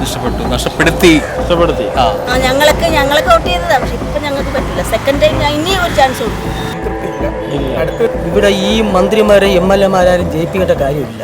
നഷ്ടപ്പെട്ടു നഷ്ടപ്പെടുത്തി. ഇഷ്ടപ്പെടുത്തി ആ. ഞങ്ങൾക്ക് ഞങ്ങൾക്ക് വോട്ട് ചെയ്തതാ പക്ഷെ ഇപ്പൊ ഞങ്ങൾക്ക് പറ്റില്ല. സെക്കൻഡ് ടൈം ഇനി ഒരു ചാൻസ് കൊടുക്കും ഇവിടെ ഈ മന്ത്രിമാരെ എം എൽ എമാരും ജയിപ്പിക്കേണ്ട കാര്യമില്ല.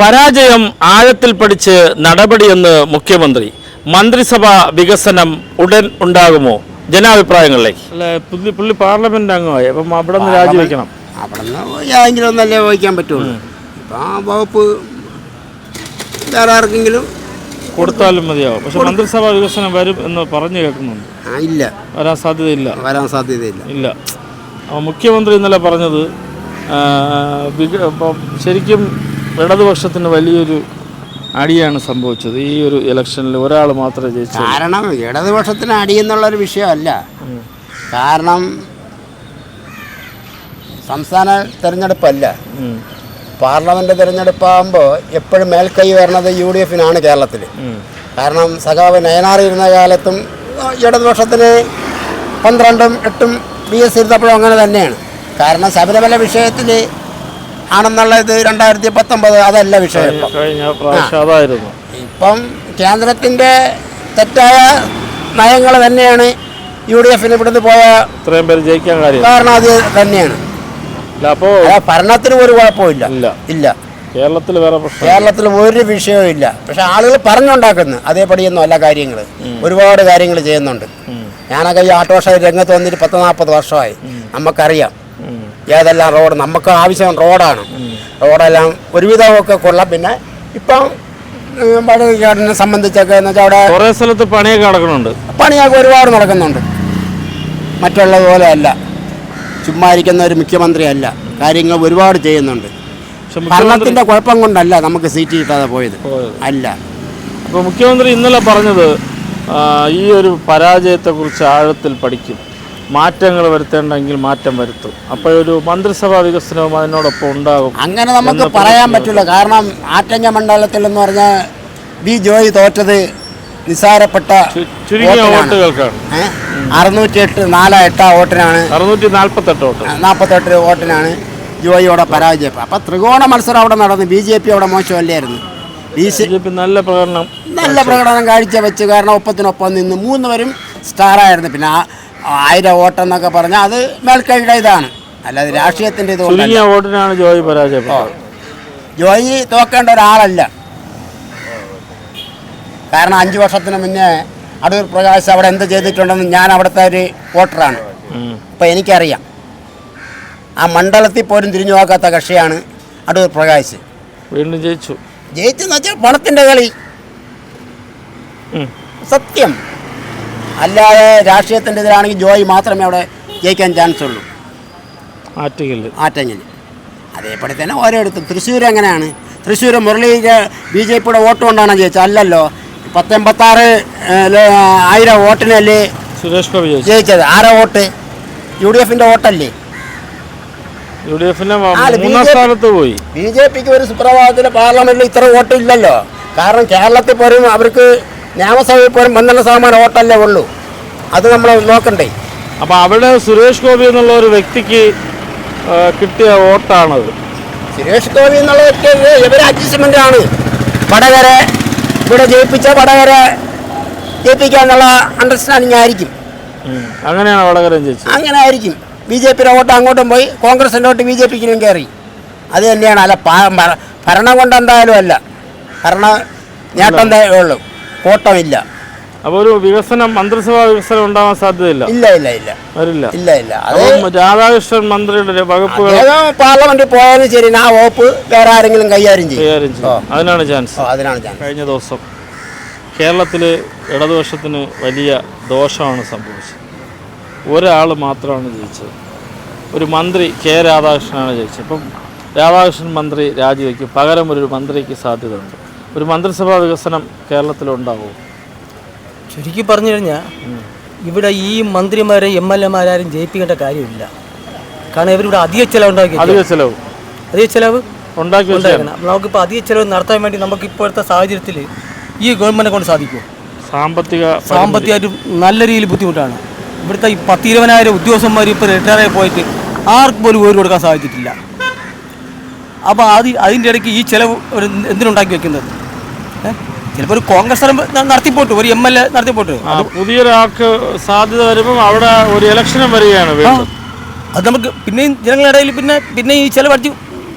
പരാജയം ആഴത്തിൽ പഠിച്ച് നടപടിയെന്ന് മുഖ്യമന്ത്രി. മന്ത്രിസഭ വികസനം ഉടൻ ഉണ്ടാകുമോ? ജനാഭിപ്രായങ്ങളിലേക്ക്. അല്ല പുള്ളി പുള്ളി പാർലമെന്റ് അംഗമായി അപ്പം അവിടെ നിന്ന് രാജിവെക്കണം. അവിടെ നിന്ന് ഏതെങ്കിലും ഒന്നല്ലേ വഹിക്കാൻ പറ്റുള്ളൂ. ഇപ്പം ആ വകുപ്പ് വേറെ ആർക്കെങ്കിലും കൊടുത്താലും മതിയാവും. പക്ഷെ മന്ത്രിസഭാ വികസനം വരും എന്ന് പറഞ്ഞു കേൾക്കുന്നുണ്ട്. ആ ഇല്ല. വരാൻ സാധ്യതയില്ല. വരാൻ സാധ്യതയില്ല. ഇല്ല. അപ്പോൾ മുഖ്യമന്ത്രി ഇന്നലെ പറഞ്ഞത് ആ, വിക- ഇപ്പം ശരിക്കും ഇടതുപക്ഷത്തിന് വലിയൊരു അടിയാണ് സംഭവിച്ചത്. ഈ ഒരു ഇലക്ഷനിൽ ഒരാൾ മാത്രമേ ജയിച്ചു കാരണം ഇടതുപക്ഷത്തിന് അടിയെന്നുള്ളൊരു വിഷയമല്ല. കാരണം സംസ്ഥാന തെരഞ്ഞെടുപ്പല്ല. പാർലമെന്റ് തിരഞ്ഞെടുപ്പാകുമ്പോൾ എപ്പോഴും മേൽക്കൈ വരണത് യു ഡി എഫിനാണ് കേരളത്തിൽ കാരണം സഖാവ് നയനാറിയിരുന്ന കാലത്തും ഇടതുപക്ഷത്തിന് പന്ത്രണ്ടും എട്ടും ബി എസ് ഇരുത്തപ്പോഴും അങ്ങനെ തന്നെയാണ്. കാരണം ശബരിമല വിഷയത്തിൽ ആണെന്നുള്ള ഇത് രണ്ടായിരത്തി പത്തൊമ്പത് അതല്ല വിഷയം ഇപ്പം. കേന്ദ്രത്തിന്റെ തെറ്റായ നയങ്ങൾ തന്നെയാണ് യു ഡി എഫിന് ഇവിടുന്ന് പോയ കാരണം അത് തന്നെയാണ്. അപ്പോൾ ഭരണത്തിന് ഒരു കുഴപ്പമില്ല. ഇല്ല. കേരളത്തിൽ വേറെ പ്രശ്നം കേരളത്തിൽ ഒരു വിഷയവും ഇല്ല. പക്ഷെ ആളുകൾ പറഞ്ഞുണ്ടാക്കുന്നു അതേപടിയൊന്നും അല്ല കാര്യങ്ങൾ. ഒരുപാട് കാര്യങ്ങൾ ചെയ്യുന്നുണ്ട്. ഞാനൊക്കെ ഈ ആട്ടോഷ രംഗത്ത് വന്നിട്ട് പത്ത് നാൽപ്പത് വർഷമായി നമുക്കറിയാം. ഏതെല്ലാം റോഡ് നമുക്ക് ആവശ്യം റോഡാണ്. റോഡെല്ലാം ഒരുവിധമൊക്കെ കൊള്ളാം. പിന്നെ ഇപ്പം പഴയകാടിനെ സംബന്ധിച്ചൊക്കെ എന്ന് വെച്ചാൽ അവിടെ കുറേ സ്ഥലത്ത് പണിയൊക്കെ നടക്കുന്നുണ്ട്. പണിയൊക്കെ ഒരുപാട് നടക്കുന്നുണ്ട്. മറ്റുള്ളതുപോലെ അല്ല. ചുമ്മാ ഇരിക്കുന്ന ഒരു മുഖ്യമന്ത്രിയല്ല. കാര്യങ്ങൾ ഒരുപാട് ചെയ്യുന്നുണ്ട്. ഭരണത്തിന്റെ കുഴപ്പം കൊണ്ടല്ല നമുക്ക് സീറ്റ് കിട്ടാതെ പോയത്. അല്ല. അപ്പോൾ മുഖ്യമന്ത്രി ഇന്നലെ പറഞ്ഞത് ഈ ഒരു പരാജയത്തെക്കുറിച്ച് ആഴത്തിൽ പഠിക്കും. മാറ്റങ്ങൾ വരുത്തേണ്ടെങ്കിൽ മാറ്റം വരുത്തും. അപ്പോൾ ഒരു മന്ത്രിസഭാ വികസനവും അതിനോടൊപ്പം ഉണ്ടാകും അങ്ങനെ നമുക്ക് പറയാൻ പറ്റില്ല. കാരണം ആറ്റങ്ങ മണ്ഡലത്തിൽ എന്ന് പറഞ്ഞാൽ ബി ജോയി തോറ്റത് ഏ? അറുന്നൂറ്റി എട്ട് നാല് എട്ടാ വോട്ടിനാണ്. നാൽപ്പത്തെട്ട് വോട്ട്. നാൽപ്പത്തെട്ട് വോട്ടിനാണ് ജോയിയോടെ പരാജയം അപ്പം ത്രികോണ മത്സരം അവിടെ നടന്നു. ബി ജെ പി അവിടെ മോശമല്ലായിരുന്നു. ബി സി ജെ പി നല്ല പ്രകടനം നല്ല പ്രകടനം കാഴ്ച വെച്ച് കാരണം ഒപ്പത്തിനൊപ്പം നിന്ന് മൂന്ന് പേരും സ്റ്റാറായിരുന്നു. പിന്നെ ആയിരം വോട്ടെന്നൊക്കെ പറഞ്ഞാൽ അത് മേൽക്കൈയുടെ ഇതാണ്. അല്ലാതെ രാഷ്ട്രീയത്തിന്റെ ഇത് വോട്ടിനാണ് ജോയി പരാജയപ്പെട്ടത്. ജോയി തോക്കേണ്ട ഒരാളല്ല. കാരണം അഞ്ച് വർഷത്തിന് മുന്നേ അടൂർ പ്രകാശ് അവിടെ എന്ത് ചെയ്തിട്ടുണ്ടെന്ന് ഞാൻ അവിടുത്തെ ഒരു വോട്ടറാണ്. അപ്പോൾ എനിക്കറിയാം. ആ മണ്ഡലത്തിൽ പോലും തിരിഞ്ഞു നോക്കാത്ത കക്ഷിയാണ് അടൂർ പ്രകാശ്. വീണ്ടും ജയിച്ചു. ജയിച്ചെന്ന് വെച്ചാൽ പണത്തിന്റെ കളി. സത്യം. അല്ലാതെ രാഷ്ട്രീയത്തിന്റെ ഇതിലാണെങ്കിൽ ജോയി മാത്രമേ അവിടെ ജയിക്കാൻ ചാൻസ് ഉള്ളൂ. ആറ്റുകല്ല് ആറ്റങ്ങിൽ അതേപടി തന്നെ ഓരോരുത്തർ. തൃശ്ശൂർ എങ്ങനെയാണ്? തൃശ്ശൂർ മുരളി ബി ജെ പിയുടെ വോട്ട് കൊണ്ടാണ് ജയിച്ചത്? അല്ലല്ലോ. പത്തെൺപത്താറ് ആയിരം വോട്ടിനല്ലേ സുരേഷ് ഗോപി ജയിച്ചു ജയിച്ചത്. ആരാ വോട്ട്? യു ഡി എഫിന്റെ വോട്ടല്ലേ യു ഡി എഫിന്റെ മൂന്നാം സ്ഥാനത്ത് പോയി. ബി ജെ പിക്ക് ഒരു സുപ്രഭാതത്തിൽ പാർലമെന്റിൽ ഇത്ര വോട്ട് ഇല്ലല്ലോ കാരണം കേരളത്തിൽ പോലും അവർക്ക് നിയമസഭയിൽ പോലും പന്ത്രണ്ട് ശതമാനം വോട്ടല്ലേ ഉള്ളൂ. അത് നമ്മൾ നോക്കണ്ടേ. അപ്പൊ അവിടെ സുരേഷ് ഗോപി എന്നുള്ള ഒരു വ്യക്തിക്ക് കിട്ടിയ വോട്ടാണത്. സുരേഷ് ഗോപി എന്നുള്ള വ്യക്തി ഇവർ അഡ്ജസ്റ്റ്മെന്റ് ആണ് വടകര ഇവിടെ ജയിപ്പിച്ച വടകര ജയിപ്പിക്കാന്നുള്ള അണ്ടർസ്റ്റാൻഡിങ് ആയിരിക്കും. അങ്ങനെയാണ് വടകര അങ്ങനെ ആയിരിക്കും ബി ജെ പിയുടെ വോട്ട് അങ്ങോട്ടും പോയി കോൺഗ്രസിന്റെ വോട്ട് ബി ജെ പിക്കിനും കയറി. അത് തന്നെയാണ്. അല്ല ഭരണം കൊണ്ട് എന്തായാലും അല്ല. ഭരണ നേട്ടം ഉള്ളൂ. കോട്ടമില്ല. അപ്പൊ ഒരു വികസനം മന്ത്രിസഭാ വികസനം ഉണ്ടാവാൻ സാധ്യതയില്ല. ഇല്ല ഇല്ല ഇല്ല. വരില്ല. ഇല്ല ഇല്ല. അത് രാധാകൃഷ്ണൻ മന്ത്രിയുടെ വകുപ്പുകൾ പാർലമെന്റിൽ പോയാലും ശരി ആ വകുപ്പ് വേറെ ആരെങ്കിലും കൈകാര്യം ചെയ്യും. കൈകാര്യം ചെയ്യും. അതിനാണ് ചാൻസ് അതിനാണ് ചാൻസ് കഴിഞ്ഞ ദിവസം കേരളത്തിൽ ഇടതുപക്ഷത്തിന് വലിയ ദോഷമാണ് സംഭവിച്ചത്. ഒരാൾ മാത്രമാണ് ജയിച്ചത്. ഒരു മന്ത്രി കെ രാധാകൃഷ്ണനാണ് ജയിച്ചത്. ഇപ്പം രാധാകൃഷ്ണൻ മന്ത്രി രാജിവെക്കും. പകരം ഒരു മന്ത്രിക്ക് സാധ്യതയുണ്ട്. ഒരു മന്ത്രിസഭാ വികസനം കേരളത്തിലുണ്ടാവും. ചുരുക്കി പറഞ്ഞു കഴിഞ്ഞാൽ ഇവിടെ ഈ മന്ത്രിമാരെ എം എൽ എമാരും ജയിപ്പിക്കേണ്ട കാര്യമില്ല. കാരണം ഇവരിവിടെ അധിക ചെലവ് അധിക ചെലവ്. അധിക ചെലവ്? ഉണ്ടാക്കി ഉണ്ടാക്കണം. നമുക്കിപ്പോൾ അധിക ചെലവ് നടത്താൻ വേണ്ടി നമുക്ക് ഇപ്പോഴത്തെ സാഹചര്യത്തിൽ ഈ ഗവൺമെന്റിനെ കൊണ്ട് സാധിക്കുമോ സാമ്പത്തിക സാമ്പത്തികമായിട്ട് നല്ല രീതിയിൽ ബുദ്ധിമുട്ടാണ്. ഇവിടുത്തെ ഈ പത്ത് ഇരുപതിനായിരം ഉദ്യോഗസ്ഥന്മാർ ഇപ്പോൾ റിട്ടയർ ആയി പോയിട്ട് ആർക്കും പോലും വീട് കൊടുക്കാൻ സാധിച്ചിട്ടില്ല. അപ്പോൾ അത് അതിന്റെ ഇടയ്ക്ക് ഈ ചിലവ് എന്തിനുണ്ടാക്കി വെക്കുന്നത്? ചിലപ്പോൾ ഒരു കോൺഗ്രസ് നടത്തിപ്പോട്ട് ഒരു എം എൽ എ നടത്തിപ്പോട്ട്. പുതിയൊരാൾക്ക് സാധ്യത വരുമ്പോൾ അവിടെ ഒരു ഇലക്ഷനും വരികയാണ് അത് നമുക്ക് പിന്നെയും ജനങ്ങളുടെ ഇടയിൽ പിന്നെ പിന്നെ ഈ ചില അടിച്ച്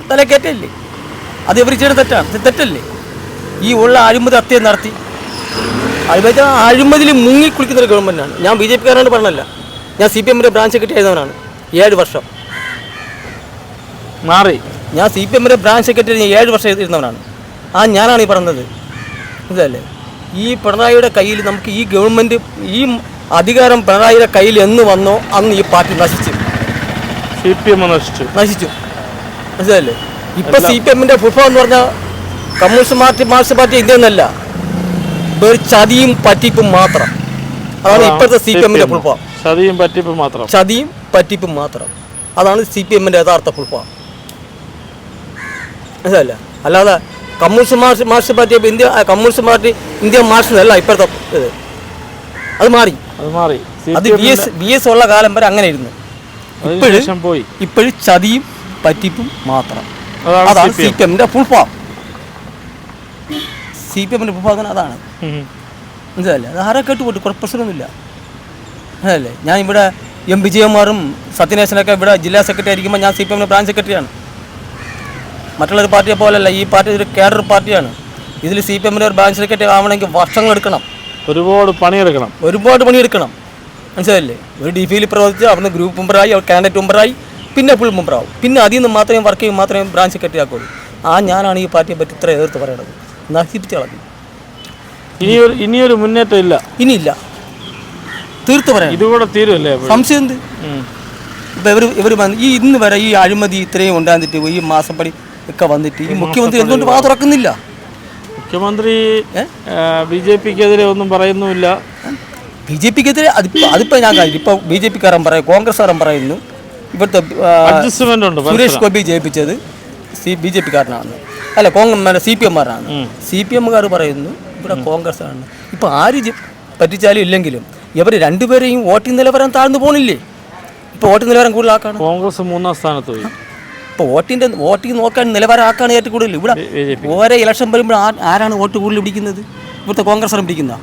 തല കയറ്റല്ലേ അത് ഇവർ ചെയ്യുന്ന തെറ്റാണ് തെറ്റല്ലേ? ഈ ഉള്ള അഴിമതി അത്യം നടത്തി. അഴിമതി അഴിമതിയിൽ മുങ്ങി കുളിക്കുന്ന ഒരു ഗവൺമെന്റാണ് ഞാൻ ബി ജെ പിക്കാരനോട് പറഞ്ഞല്ല ഞാൻ സി പി എമ്മിന്റെ ബ്രാഞ്ച് സെക്രട്ടറി ആയിരുന്നവനാണ് ഏഴ് വർഷം. മാറി. ഞാൻ സി പി എമ്മിന്റെ ബ്രാഞ്ച് സെക്രട്ടറി ഏഴ് വർഷം ഇരുന്നവനാണ്. ആ ഞാനാണ് ഈ പറഞ്ഞത്. ഇതല്ലേ? ഈ പിണറായിയുടെ കയ്യിൽ നമുക്ക് ഈ ഗവൺമെന്റ് ഈ അധികാരം പിണറായിയുടെ കയ്യിൽ എന്ന് വന്നോ അന്ന് ഈ പാർട്ടി നശിച്ചു. സി പി എം നശിച്ചു. നശിച്ചു. മനസ്സിലല്ലേ ഇപ്പൊ സി പി എമ്മിന്റെ ഫുട്ബോൾ എന്ന് പറഞ്ഞാൽ communist party marxist party India എന്നല്ല ഒരു ചതിയും പറ്റിപ്പും മാത്രം. അതാണ് ഇപ്പോഴത്തെ സി പി എമ്മിന്റെ ഫുട്ബോൾ ചതിയും പറ്റിപ്പും മാത്രം. ചതിയും പറ്റിപ്പും മാത്രം. അതാണ് സി പി എമ്മിന്റെ യഥാർത്ഥ ഫുട്ബോൾ മനസ്സിലല്ല അല്ലാതെ communist Marx marxist party India communist party India marxist അല്ല ഇപ്പോഴത്തെ ഇത്. അത് മാറി. അത് മാറി. അത് ബി എസ് ബി എസ് ഉള്ള കാലം വരെ അങ്ങനെ ഇരുന്നു ഇപ്പോഴും പോയി. ഇപ്പോഴും ചതിയും പറ്റിപ്പും മാത്രം. അതാണ് സി പി എമ്മിന്റെ ഫുൾ ഫോം സി പി എമ്മിന്റെ ഫുൾ ഫോം അതാണ്. മനസ്സിലല്ലേ അത് ആരെ കേട്ട് കുഴപ്പ പ്രശ്നമൊന്നുമില്ല അതല്ലേ ഞാൻ ഇവിടെ എം വിജയകുമാറും സത്യനേശനൊക്കെ ഇവിടെ ജില്ലാ സെക്രട്ടറി ആയിരിക്കുമ്പോൾ ഞാൻ സി പി എമ്മിന്റെ ബ്രാഞ്ച് സെക്രട്ടറിയാണ് മറ്റുള്ളൊരു പാർട്ടിയെ പോലല്ല ഈ പാർട്ടി ഒരു കേഡർ പാർട്ടിയാണ്. ഇതിൽ സി പി എമ്മിന്റെ ഒരു ബ്രാഞ്ച് സെക്രട്ടറി ആവണമെങ്കിൽ വർഷങ്ങൾ എടുക്കണം. ഒരുപാട് പണിയെടുക്കണം. ഒരുപാട് പണിയെടുക്കണം. മനസ്സിലായില്ലേ? ഒരു ഡി ഫിയിൽ പ്രവർത്തിച്ച് അവിടുന്ന് ഗ്രൂപ്പ് മെമ്പറായി അവർ കാൻഡിഡേറ്റ് മെമ്പറായി പിന്നെ ഫുൾ മെമ്പറാവും. പിന്നെ അതിൽ നിന്ന് മാത്രമേ വർക്ക് ചെയ്യും മാത്രമേ ബ്രാഞ്ച് സെക്രട്ടറി ആക്കുള്ളൂ ആ ഞാനാണ് ഈ പാർട്ടിയെ പറ്റി ഇത്ര എതിർത്ത് പറയണത്. നശിപ്പിച്ച് കളഞ്ഞു. ഇനിയൊരു ഇനിയൊരു മുന്നേറ്റം ഇല്ല. ഇനിയില്ല. തീർത്ത് പറയാം ഇതുകൂടെ തീരുമല്ലേ? സംശയം എന്ത്? ഇപ്പം ഇവർ ഇവർ ഈ ഇന്ന് വരെ ഈ അഴിമതി ഇത്രയും ഉണ്ടാകുന്നിട്ട് ഈ മാസപ്പടി ഒക്കെ വന്നിട്ട് ഈ മുഖ്യമന്ത്രി എന്തുകൊണ്ട് വാ തുറക്കുന്നില്ല മുഖ്യമന്ത്രി? ബി ജെ പിക്കെതിരെ ഒന്നും പറയുന്നുമില്ല. ബി ജെ പിക്കെതിരെ അതിപ്പോൾ അതിപ്പോൾ ഞാൻ കാര്യം ഇപ്പോൾ ബി ജെ പിക്കാരൻ പറയും കോൺഗ്രസ്സുകാരൻ പറയുന്നു. ഇവിടുത്തെ അഡ്ജസ്റ്റ്മെന്റ് ഉണ്ട് സുരേഷ് ഗോപി ജയിപ്പിച്ചത് സി ബി ജെ പിക്കാരനാണ്. അല്ല കോൺഗ്രസ് സി പി എമ്മാരാണ് സി പി എമ്മുകാർ പറയുന്നു ഇവിടെ കോൺഗ്രസ് ആണ് ഇപ്പോൾ ആര് പറ്റിച്ചാലും ഇല്ലെങ്കിലും ഇവർ രണ്ടുപേരെയും വോട്ടിംഗ് നിലവാരം താഴ്ന്നു പോണില്ലേ? ഇപ്പോൾ വോട്ടിംഗ് നിലവാരം കൂടുതലാക്കാണ്. കോൺഗ്രസ് മൂന്നാം സ്ഥാനത്ത് പോയി. ഇപ്പോൾ വോട്ടിന്റെ വോട്ടിംഗ് നോക്കാൻ നിലവാരം ആക്കാണ് ഏറ്റവും കൂടുതൽ. ഇവിടെ ഓരോ ഇലക്ഷൻ വരുമ്പോൾ ആരാണ് വോട്ട് കൂടുതൽ പിടിക്കുന്നത്? ഇവിടുത്തെ കോൺഗ്രസ് ആണ് പിടിക്കുന്ന?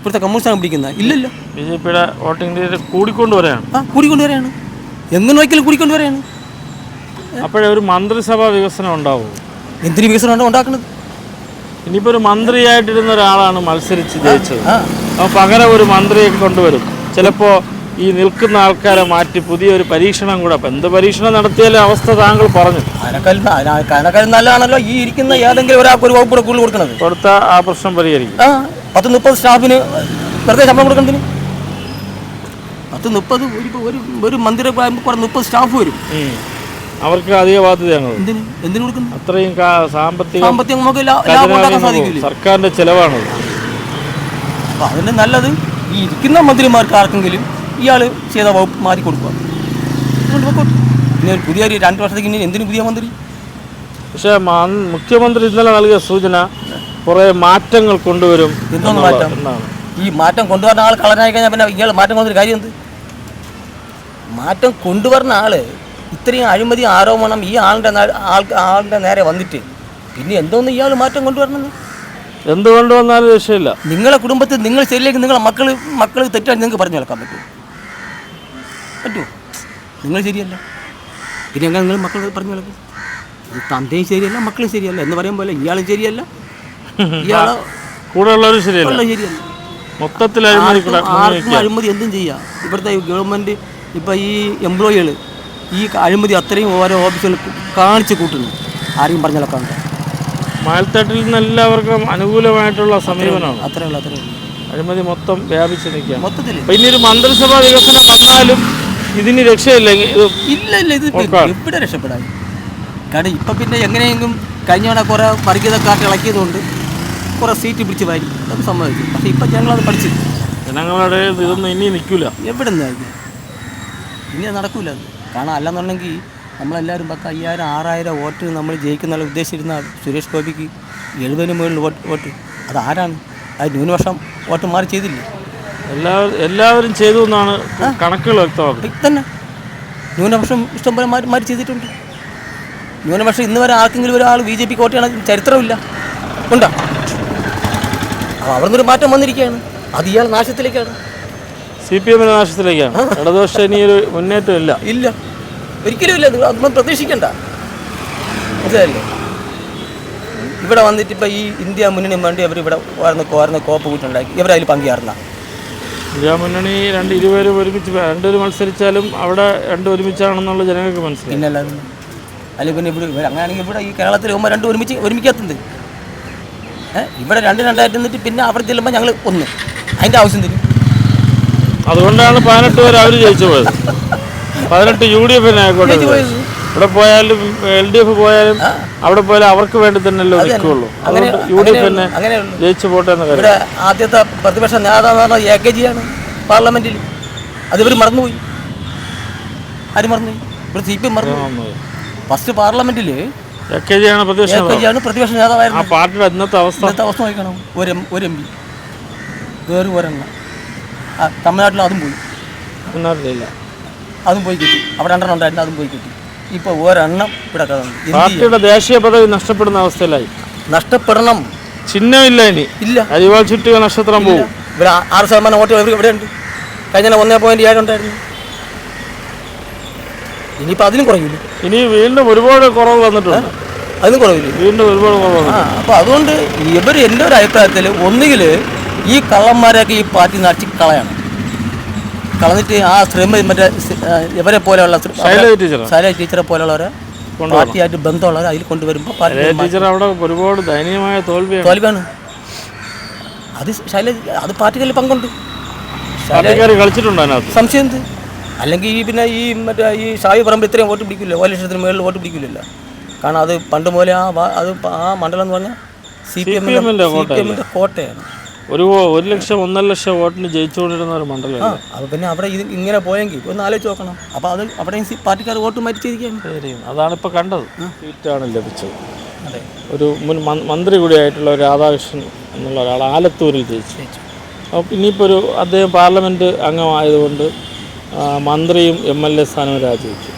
ഇവിടുത്തെ കമ്മ്യൂണിസ്റ്റ് പിടിക്കുന്ന? ഇല്ലല്ലോ. ബി ജെ പിയുടെ വോട്ടിംഗ് കൂടിക്കൊണ്ട് വരെയാണ്. ആ കൂടിക്കൊണ്ടുവരെയാണ് എങ്ങനെ നോക്കിയാലും കൂടിക്കൊണ്ടുവരെയാണ് അപ്പോഴേ ഒരു മന്ത്രിസഭാ വികസനം ഉണ്ടാവും. എന്തിന് വികസനം ഉണ്ടാക്കുന്നത്? ഇനിയിപ്പോൾ ഒരു മന്ത്രിയായിട്ടിരുന്ന ഒരാളാണ് മത്സരിച്ച് ജയിച്ചത്. അപ്പൊ അപ്പോൾ പകരം ഒരു മന്ത്രിയെ കൊണ്ടുവരും. ചിലപ്പോൾ ഈ നിൽക്കുന്ന ആൾക്കാരെ മാറ്റി പുതിയൊരു പരീക്ഷണം കൂടെ. അപ്പം എന്ത് പരീക്ഷണം നടത്തിയാലും അവസ്ഥ താങ്കൾ പറഞ്ഞു. നല്ലതാണല്ലോ ഈ ഇരിക്കുന്ന ഏതെങ്കിലും ഒരാൾക്ക് ഒരു വകുപ്പ് കൂടുതൽ കൊടുക്കുന്നത് കൊടുത്ത ആ പ്രശ്നം പരിഹരിക്കും. പത്ത് മുപ്പത് സ്റ്റാഫിന് വെറുതെ ശമ്പളം കൊടുക്കുന്നതിന് പത്ത് മുപ്പത് ഒരു ഒരു മന്ദിരം കുറെ മുപ്പത് സ്റ്റാഫ് വരും. അവർക്ക് അധിക ബാധ്യതയാണ് എന്തിന്? കൊടുക്കുന്നു അത്രയും സാമ്പത്തിക സാമ്പത്തികം നമുക്ക് സർക്കാരിന്റെ ചെലവാണത്. അതിന് നല്ലത് ഈ ഇരിക്കുന്ന മന്ത്രിമാർക്ക് ആർക്കെങ്കിലും ഇയാൾ ചെയ്ത വകുപ്പ് മാറ്റി കൊടുക്കുക. പിന്നെ ഒരു പുതിയ ഒരു രണ്ട് വർഷത്തേക്ക് ഇനി എന്തിനു പുതിയ മന്ത്രി? പക്ഷേ മുഖ്യമന്ത്രി ഇന്നലെ നൽകിയ സൂചന കുറേ മാറ്റങ്ങൾ കൊണ്ടുവരും എന്തോന്ന് മാറ്റം? ഈ മാറ്റം കൊണ്ടുവരുന്ന ആൾ കളനായി കഴിഞ്ഞാൽ പിന്നെ ഇയാൾ മാറ്റം കൊണ്ടൊരു കാര്യം എന്ത്? മാറ്റം കൊണ്ടുവരുന്ന ആൾ ഇത്രയും അഴിമതി ആരോപണം ഈ ആളുടെ നേ- ആളുടെ നേരെ വന്നിട്ട് പിന്നെ എന്തോന്ന് ഇയാൾ മാറ്റം കൊണ്ടുവരണം എന്ത് കൊണ്ടുവന്നാലും രക്ഷയില്ല. നിങ്ങളെ കുടുംബത്തിൽ നിങ്ങൾ ശരിയിലേക്ക് നിങ്ങളെ മക്കൾ മക്കൾ തെറ്റാണ് നിങ്ങൾക്ക് പറഞ്ഞു കേൾക്കാൻ പറ്റുമോ? പറ്റുമോ നിങ്ങൾ ശരിയല്ല. പിന്നെ അങ്ങനെ നിങ്ങൾ മക്കൾ പറഞ്ഞു നടക്കും. തന്തയും ശരിയല്ല മക്കളും ശരിയല്ല എന്ന് പറയുമ്പോൾ ഇയാളും ശരിയല്ല? ഇയാൾ കൂടെയുള്ളവരും ശരിയല്ല. മൊത്തത്തിൽ ആർക്കും- അഴിമതി എന്തും ചെയ്യാം. ഇവിടുത്തെ ഗവൺമെന്റ് ഇപ്പം ഈ എംപ്ലോയികൾ ഈ അഴിമതി അത്രയും ഓരോ ഓഫീസുകൾ കാണിച്ച് കൂട്ടുന്നു. ആരെയും പറഞ്ഞാലൊക്കെ മാൽത്തട്ടിൽ നിന്ന് എല്ലാവർക്കും അനുകൂലമായിട്ടുള്ള സമീപനമാണ്. അത്രേ ഉള്ളൂ അത്രേ ഉള്ളൂ. അഴിമതി മൊത്തം വ്യാപിച്ച് നിൽക്കുക മൊത്തത്തിൽ പിന്നെ ഇനി ഒരു മന്ത്രിസഭാ വികസനം വന്നാലും ഇതിന് രക്ഷയില്ലെങ്കിൽ ഇല്ല ഇല്ല ഇത് എവിടെ രക്ഷപ്പെടാൻ? കാരണം ഇപ്പം പിന്നെ എങ്ങനെയെങ്കിലും കഴിഞ്ഞ തവണ കുറേ വർഗീയതക്കാട്ട് ഇളക്കിയതുകൊണ്ട് കുറേ സീറ്റ് പിടിച്ച് വാരി. അത് സമ്മതിച്ചു. പക്ഷേ ഇപ്പം ഞങ്ങളത് പഠിച്ചു. ജനങ്ങളുടെ ഇതൊന്നും ഇനി നിൽക്കില്ല എവിടെ നിന്നായിരിക്കും ഇനി അത് നടക്കൂല അത്. കാരണം അല്ലെന്നുണ്ടെങ്കിൽ നമ്മളെല്ലാവരും പത്ത് അയ്യായിരം ആറായിരം വോട്ട് നമ്മൾ ജയിക്കുന്ന ഉദ്ദേശിച്ചിരുന്ന സുരേഷ് ഗോപിക്ക് എഴുപതിന് മുകളിൽ വോട്ട് വോട്ട്. അത് ആരാണ്? അത് ന്യൂനപക്ഷം വോട്ട് മാറി ചെയ്തില്ലേ? എല്ലാവരും എല്ലാവരും ചെയ്തു എന്നാണ് കണക്കുകൾ വ്യക്തമാക്കുന്നത്. തന്നെ. ന്യൂനപക്ഷം ഇഷ്ടംപോലെ മാറി മാറി ചെയ്തിട്ടുണ്ട്. ന്യൂനപക്ഷം ഇന്ന് വരെ ആർക്കെങ്കിലും ഒരാൾ ബി ജെ പി കോട്ടയാണ് ചരിത്രമില്ല. ഉണ്ടോ? അവിടെ നിന്നൊരു മാറ്റം വന്നിരിക്കുകയാണ്. അത് ഇയാൾ നാശത്തിലേക്കാണ്. സി പി എമ്മിന്റെ നാശത്തിലേക്കാണ്. ഇടതുപക്ഷം ഇനി ഒരു മുന്നേറ്റം ഇല്ല. ഇല്ല ഒരിക്കലും ഇല്ല. നിങ്ങൾ അതൊന്നും പ്രതീക്ഷിക്കണ്ട. മനസ്സിലായില്ലേ? ഇവിടെ വന്നിട്ട് ഇപ്പോൾ ഈ ഇന്ത്യ മുന്നണി വേണ്ടി അവർ ഇവിടെ കോർന്ന് കോപ്പ് കൂട്ടുണ്ടാക്കി. ഇവരതിൽ പങ്കുചേർന്ന. മുന്നണി രണ്ട് ഇരുപേരും ഒരുമിച്ച് രണ്ടുപേരും മത്സരിച്ചാലും അവിടെ രണ്ടും ഒരുമിച്ചാണെന്നുള്ള ജനങ്ങൾക്ക് മനസ്സിലായി. അല്ലെങ്കിൽ പിന്നെ ഇവിടെ ഇവർ അങ്ങനെയാണെങ്കിൽ ഇവിടെ ഈ കേരളത്തിൽ പോകുമ്പോൾ രണ്ടും ഒരുമിച്ച് ഒരുമിക്കാത്തത് ഏഹ് ഇവിടെ രണ്ട് രണ്ടായിട്ട് നിന്നിട്ട് പിന്നെ അവിടെ ചെല്ലുമ്പോൾ ഞങ്ങൾ ഒന്ന്. അതിന്റെ ആവശ്യം തരും അതുകൊണ്ടാണ് പതിനെട്ട് പേര് അവർ ജയിച്ചു പോയത്. പതിനെട്ട് യു ഡി എഫിനായിക്കോട്ടെ ഇവിടെ പോയാലും എൽ ഡി എഫ് പോയാലും അവിടെ പോയാൽ അവർക്ക് വേണ്ടി തന്നെയല്ലോ നിൽക്കുള്ളൂ. യു ഡി എഫ് തന്നെ ജയിച്ചു പോട്ടെ എന്ന് ഇവിടെ ആദ്യത്തെ പ്രതിപക്ഷ നേതാവ് എ കെ ജിയാണ് പാർലമെന്റിൽ. അത് ഇവർ മറന്നുപോയി. ആര് മറന്നുപോയി? ഇവിടെ സി പി എം മറന്നു ഫസ്റ്റ് പാർലമെന്റിൽ എ എ കെ ജിയാണ് പ്രതിപക്ഷ കെ നേതാവ്. ജിയാണ് പ്രതിപക്ഷ ആ നേതാവായിരുന്നത് പാർട്ടിയുടെ ഇന്നത്തെ അവസ്ഥ. ഇന്നത്തെ അവസ്ഥ നോക്കണം ഒരു ഒരു എം പി. വേറെ ഒരെണ്ണം. തമിഴ്നാട്ടിൽ അതും പോയി. എന്നറിയില്ല അതും പോയി കിട്ടി. അവിടെ രണ്ടെണ്ണം ഉണ്ടായിരുന്നു അതും പോയി കിട്ടി. ഇപ്പോൾ ഒരെണ്ണം ഇവിടെ? പാർട്ടിയുടെ ദേശീയ പദവി നഷ്ടപ്പെടുന്ന അവസ്ഥയിലായി. നഷ്ടപ്പെടണം. ചിഹ്നമില്ല ഇനി. ഇല്ല. അരിവാൾ ചുറ്റുക നക്ഷത്രം പോകും ഇവിടെ ആറ് ശതമാനം വോട്ട് ഇവിടെ ഉണ്ട് കഴിഞ്ഞ ഒന്നേ പോയിന്റ് ഏഴ് ഉണ്ടായിരുന്നു. ഇനിയിപ്പോൾ അതിനും കുറയില്ല ഇനി വീണ്ടും ഒരുപാട് കുറവ് വന്നിട്ടുണ്ട്. അതിനും കുറവില്ല? വീണ്ടും ഒരുപാട് കുറവ് അപ്പോൾ അതുകൊണ്ട് ഇവർ എന്റെ ഒരു അഭിപ്രായത്തിൽ ഒന്നുകിൽ ഈ കള്ളന്മാരെയൊക്കെ ഈ പാർട്ടി നടിച്ച് കളയണം. കളഞ്ഞിട്ട് ആ ശ്രീമതി മറ്റേ ഇവരെ പോലെയുള്ള ശൈലജ ടീച്ചറെ? പോലെയുള്ളവരെ പാർട്ടിയായിട്ട് ബന്ധമുള്ളവർ അതിൽ കൊണ്ടുവരുമ്പോൾ ടീച്ചർ അവിടെ ഒരുപാട് ദയനീയമായ തോൽവിയാണ്. തോൽവിയാണ്. അത് ശൈലജ അത് പാർട്ടികളിൽ പങ്കുണ്ട്. സംശയം എന്ത്? അല്ലെങ്കിൽ ഈ പിന്നെ ഈ മറ്റേ ഈ ഷായി പറമ്പ് ഇത്രയും വോട്ട് പിടിക്കില്ല. ഒരു ലക്ഷത്തിന് മുകളിൽ വോട്ട് പിടിക്കില്ലല്ലോ. കാരണം അത് പണ്ട് മുതലേ ആ അത് ആ മണ്ഡലം എന്ന് പറഞ്ഞാൽ സി പി എമ്മിന്റെ സി പി എമ്മിന്റെ കോട്ടയാണ്. ഒരു ഒരു ലക്ഷം ഒന്നര ലക്ഷം വോട്ടിന് ജയിച്ചുകൊണ്ടിരുന്ന ഒരു മണ്ഡലം അപ്പോൾ പിന്നെ അവിടെ ഇത് ഇങ്ങനെ പോയെങ്കിൽ ഒന്ന് ആലോചിച്ച് നോക്കണം. അപ്പോൾ അത് അവിടെ പാർട്ടിക്കാർ വോട്ട് മരിച്ചിരിക്കുകയാണ്. ശരി അതാണ് ഇപ്പോൾ കണ്ടത്. സീറ്റാണ് ലഭിച്ചത്. അതെ. ഒരു മുൻ മന്ത്രി കൂടിയായിട്ടുള്ള രാധാകൃഷ്ണൻ എന്നുള്ള ഒരാൾ ആലത്തൂരിൽ ജയിച്ചു. അപ്പോൾ ഇനിയിപ്പോൾ ഒരു അദ്ദേഹം പാർലമെന്റ് അംഗമായതുകൊണ്ട് മന്ത്രിയും എം എൽ എ സ്ഥാനവും രാജിവെച്ചു.